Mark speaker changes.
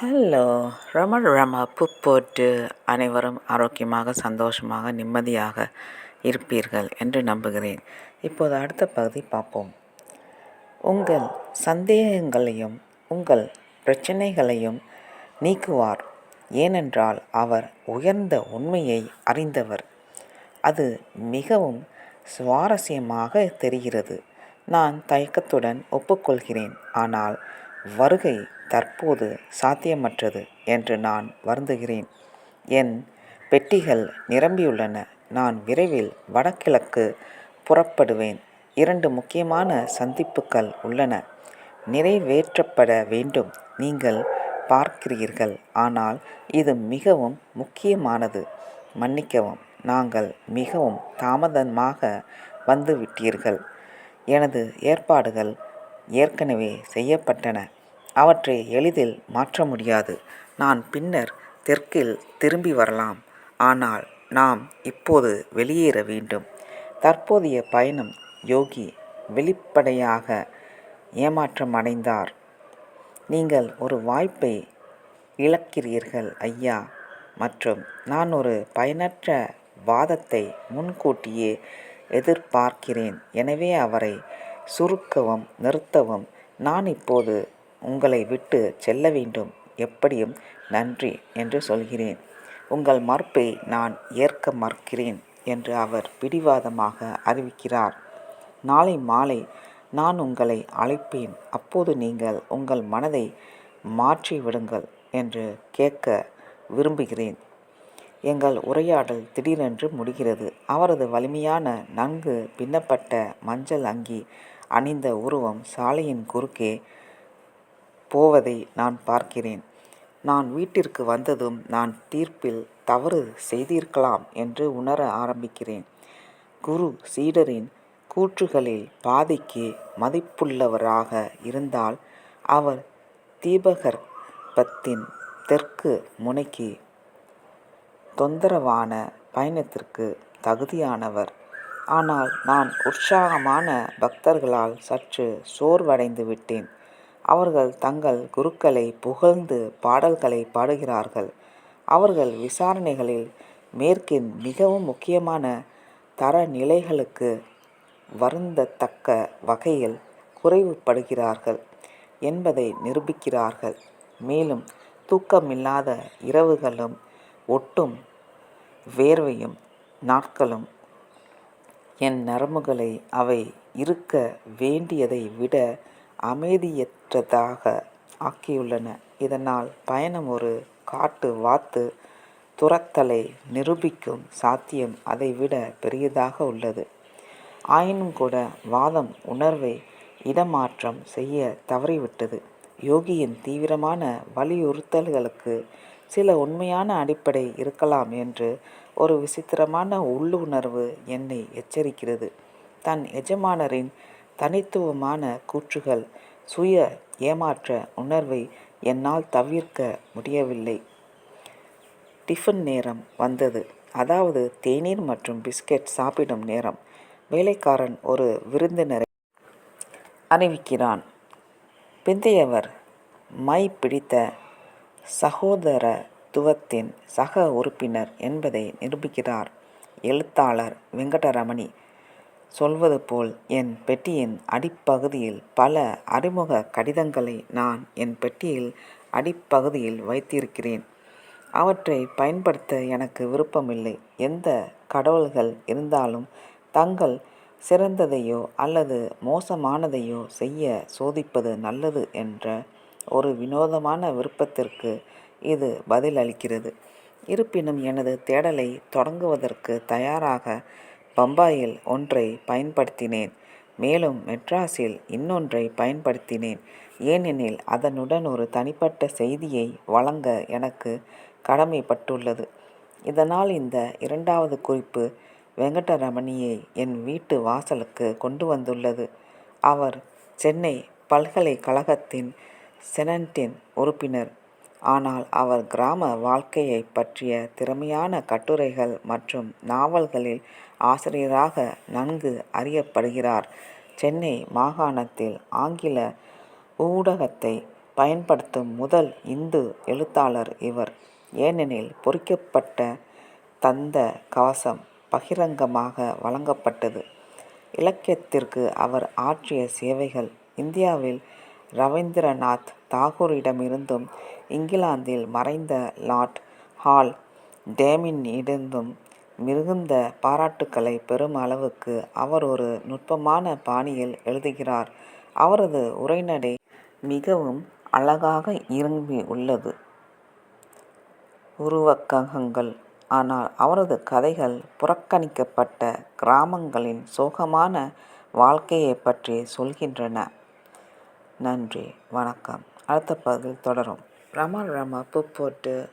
Speaker 1: Hello ரம ரம உப்பு போட்டு அனைவரும் ஆரோக்கியமாக சந்தோஷமாக நிம்மதியாக இருப்பீர்கள் என்று நம்புகிறேன். இப்போது அடுத்த பகுதி பார்ப்போம். உங்கள் சந்தேகங்களையும் உங்கள் பிரச்சனைகளையும் நீக்குவார். ஏனென்றால் அவர் உயர்ந்த உண்மையை அறிந்தவர். அது மிகவும் சுவாரஸ்யமாக தெரிகிறது. நான் தயக்கத்துடன் ஒப்புக்கொள்கிறேன். ஆனால் வருகை தற்போது சாத்தியமற்றது என்று நான் வருந்துகிறேன். என் பெட்டிகள் நிரம்பியுள்ளன. நான் விரைவில் வடகிழக்கு புறப்படுவேன். இரண்டு முக்கியமான சந்திப்புகள் உள்ளன. நிறைவேற்றப்பட வேண்டும். நீங்கள் பார்க்கிறீர்கள். ஆனால் இது மிகவும் முக்கியமானது. மன்னிக்கவும் நாங்கள் மிகவும் தாமதமாக வந்துவிட்டீர்கள். எனது ஏற்பாடுகள் ஏற்கனவே செய்யப்பட்டன. அவற்றை எளிதில் மாற்ற முடியாது. நான் பின்னர் தெற்கில் திரும்பி வரலாம். ஆனால் நாம் இப்போது வெளியேற வேண்டும். தற்போதைய பயணம் யோகி வெளிப்படையாக ஏமாற்றம் அடைந்தார் நீங்கள் ஒரு வாய்ப்பை இழக்கிறீர்கள் ஐயா. மற்றும் நான் ஒரு பயனற்ற வாதத்தை முன்கூட்டியே எதிர்பார்க்கிறேன். எனவே அவரை சுருக்கவும் நிறுத்தவும் நான் இப்போது உங்களை விட்டு செல்ல வேண்டும். எப்படியும் நன்றி என்று சொல்கிறேன். உங்கள் மறுப்பை நான் ஏற்க மறுக்கிறேன் என்று அவர் பிடிவாதமாக அறிவிக்கிறார். நாளை மாலை நான் உங்களை அழைப்பேன். அப்போது நீங்கள் உங்கள் மனதை மாற்றி விடுங்கள் என்று கேட்க விரும்புகிறேன். எங்கள் உரையாடல் திடீரென்று முடிகிறது. அவரது வலிமையான நன்கு பின்னப்பட்ட மஞ்சள் அங்கி அணிந்த உருவம் சாலையின் குறுக்கே போவதை நான் பார்க்கிறேன். நான் வீட்டிற்கு வந்ததும் நான் தீர்ப்பில் தவறு செய்திருக்கலாம் என்று உணர ஆரம்பிக்கிறேன். குரு சீடரின் கூற்றுகளில் பாதிக்கு மதிப்புள்ளவராக இருந்தால் அவர் தீபகற்பத்தின் தெற்கு முனைக்கு தொந்தரவான பயணத்திற்கு தகுதியானவர். ஆனால் நான் உற்சாகமான பக்தர்களால் சற்று சோர்வடைந்து விட்டேன் அவர்கள் தங்கள் குருக்களை புகழ்ந்து பாடல்களை பாடுகிறார்கள். அவர்கள் விசாரணைகளில் மேற்கின் மிகவும் முக்கியமான தரநிலைகளுக்கு வருந்தத்தக்க வகையில் குறைவுபடுகிறார்கள் என்பதை நிரூபிக்கிறார்கள். மேலும் தூக்கமில்லாத இரவுகளும் ஒட்டும் வேர்வையும் நாட்களும் என் நரம்புகளை அவை இருக்க வேண்டியதை விட அமைதியற்றதாக ஆக்கியுள்ளன. இதனால் பயணம் ஒரு காட்டு வாத்து துரத்தலை நிரூபிக்கும் சாத்தியம் அதைவிட பெரியதாக உள்ளது. ஆயினும் கூட வாதம் உணர்வை இடமாற்றம் செய்ய தவறிவிட்டது. யோகியின் தீவிரமான வலியுறுத்தல்களுக்கு சில உண்மையான அடிப்படை இருக்கலாம் என்று ஒரு விசித்திரமான உள்ளுணர்வு என்னை எச்சரிக்கிறது. தன் எஜமானரின் தனித்துவமான கூற்றுகள் சுய ஏமாற்ற உணர்வை என்னால் தவிர்க்க முடியவில்லை. டிஃபன் நேரம் வந்தது. அதாவது தேநீர் மற்றும் பிஸ்கெட் சாப்பிடும் நேரம். வேலைக்காரன் ஒரு விருந்தினரை அறிவிக்கிறான் பிந்தையவர் மை பிடித்த சகோதரத்துவத்தின் சக உறுப்பினர் என்பதை நிரூபிக்கிறார். எழுத்தாளர் வெங்கடரமணி. சொல்வது போல் என் பெட்டியின் அடிப்பகுதியில் பல அறிமுக கடிதங்களை நான் என் பெட்டியில் அடிப்பகுதியில் வைத்திருக்கிறேன். அவற்றை பயன்படுத்த எனக்கு விருப்பமில்லை. எந்த கடவுள்கள் இருந்தாலும் தங்கள் சிறந்ததையோ அல்லது மோசமானதையோ செய்ய சோதிப்பது நல்லது என்ற ஒரு வினோதமான விருப்பத்திற்கு இது பதிலளிக்கிறது. இருப்பினும் எனது தேடலை தொடங்குவதற்கு தயாராக பம்பாயில் ஒன்றை பயன்படுத்தினேன். மேலும் மெட்ராஸில் இன்னொன்றை பயன்படுத்தினேன். ஏனெனில் அதனுடன் ஒரு தனிப்பட்ட செய்தியை வழங்க எனக்கு கடமைப்பட்டுள்ளது. இதனால் இந்த இரண்டாவது குறிப்பு வெங்கடரமணியை என் வீட்டு வாசலுக்கு கொண்டு வந்துள்ளது. அவர் சென்னை பல்கலைக்கழகத்தின் செனட்டின் உறுப்பினர். ஆனால் அவர் கிராம வாழ்க்கையை பற்றிய திறமையான கட்டுரைகள் மற்றும் நாவல்களில் ஆசிரியராக நன்கு அறியப்படுகிறார் சென்னை மாகாணத்தில் ஆங்கில ஊடகத்தை பயன்படுத்தும் முதல் இந்து எழுத்தாளர் இவர். ஏனெனில் பொறிக்கப்பட்ட தந்த கவசம் பகிரங்கமாக வழங்கப்பட்டது. இலக்கியத்திற்கு அவர் ஆற்றிய சேவைகள் இந்தியாவில் ரவீந்திரநாத் தாகூரிடமிருந்தும் இங்கிலாந்தில் மறைந்த லார்ட் ஹால் டேமினிடமிருந்தும் மிகுந்த பாராட்டுக்களை பெறும் அளவுக்கு அவர் ஒரு நுட்பமான பாணியில் எழுதுகிறார். அவரது உரைநடை மிகவும் அழகாக இரும்பியுள்ளது. உருவக்ககங்கள் ஆனால் அவரது கதைகள் புறக்கணிக்கப்பட்ட கிராமங்களின் சோகமான வாழ்க்கையைப் பற்றி சொல்கின்றன. நன்றி வணக்கம் அடுத்த பகுதியில் தொடரும். ரம ரம பூ போட்டு